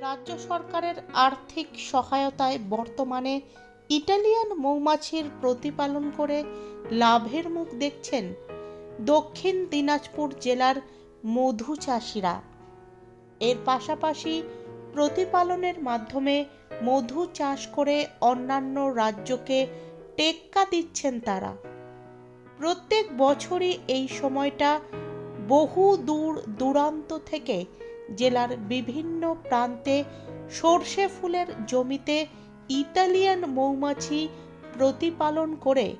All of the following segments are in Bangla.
রাজ্য সরকারের আর্থিক সহায়তায় বর্তমানে ইটালিয়ান মৌমাছির প্রতিপালন করে লাভের মুখ দেখছেন দক্ষিণ দিনাজপুর জেলার মধু চাষিরা। এর পাশাপাশি প্রতিপালনের মাধ্যমে মধু চাষ করে অন্যান্য রাজ্যকে টেক্কা দিচ্ছেন তারা। প্রত্যেক বছরই এই সময়টা বহু দূর দূরান্ত থেকে জেলার বিভিন্ন প্রান্তে সর্ষে ফুলের জমিতে ইতালিয়ান মৌমাছি প্রতিপালন করে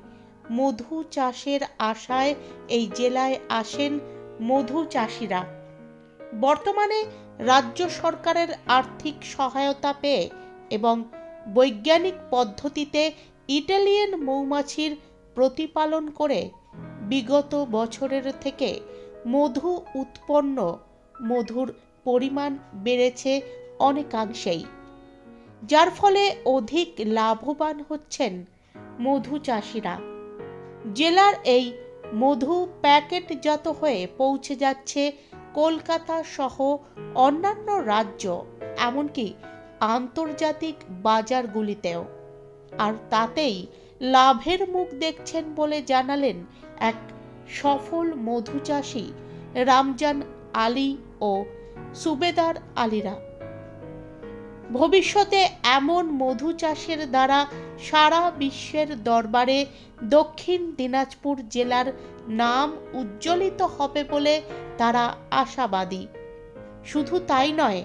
মধু চাষের আশায় এই জেলায় আসেন মধু চাষিরা। বর্তমানে রাজ্য সরকারের আর্থিক সহায়তা পেয়ে এবং বৈজ্ঞানিক পদ্ধতিতে ইটালিয়ান মৌমাছির প্রতিপালন করে বিগত বছরের থেকে মধু উৎপন্ন মধুর পরিমাণ বেড়েছে অনেকাংশেই, যার ফলে অধিক লাভবান হচ্ছেন মধু চাষিরা। জেলার এই মধু প্যাকেটজাত হয়ে পৌঁছে যাচ্ছে কলকাতা সহ অন্যান্য রাজ্য, এমনকি আন্তর্জাতিক বাজারগুলিতেও। আর তাতেই লাভের মুখ দেখছেন বলে জানালেন এক সফল মধু চাষী রামজান আলী ও সুবেদার আলীরা। ভবিষ্যতে এমন মধু চাষের দ্বারা সারা বিশ্বের দরবারে দক্ষিণ দিনাজপুর জেলার নাম উজ্জ্বলিত হবে বলে তারা আশাবাদী। শুধু তাই নয়,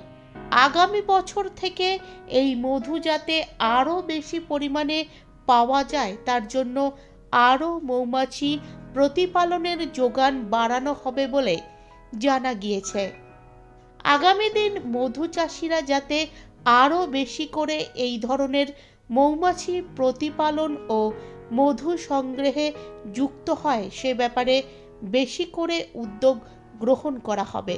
আগামী বছর থেকে এই মধু যাতে আরও বেশি পরিমাণে পাওয়া যায়, তার জন্য আরও মৌমাছি প্রতিপালনের যোগান বাড়ানো হবে বলে জানা গিয়েছে। আগামী দিন মধু চাষিরা যাতে আরও বেশি করে এই ধরনের মৌমাছি প্রতিপালন ও মধু সংগ্রহে যুক্ত হয়, সে ব্যাপারে বেশি করে উদ্যোগ গ্রহণ করা হবে।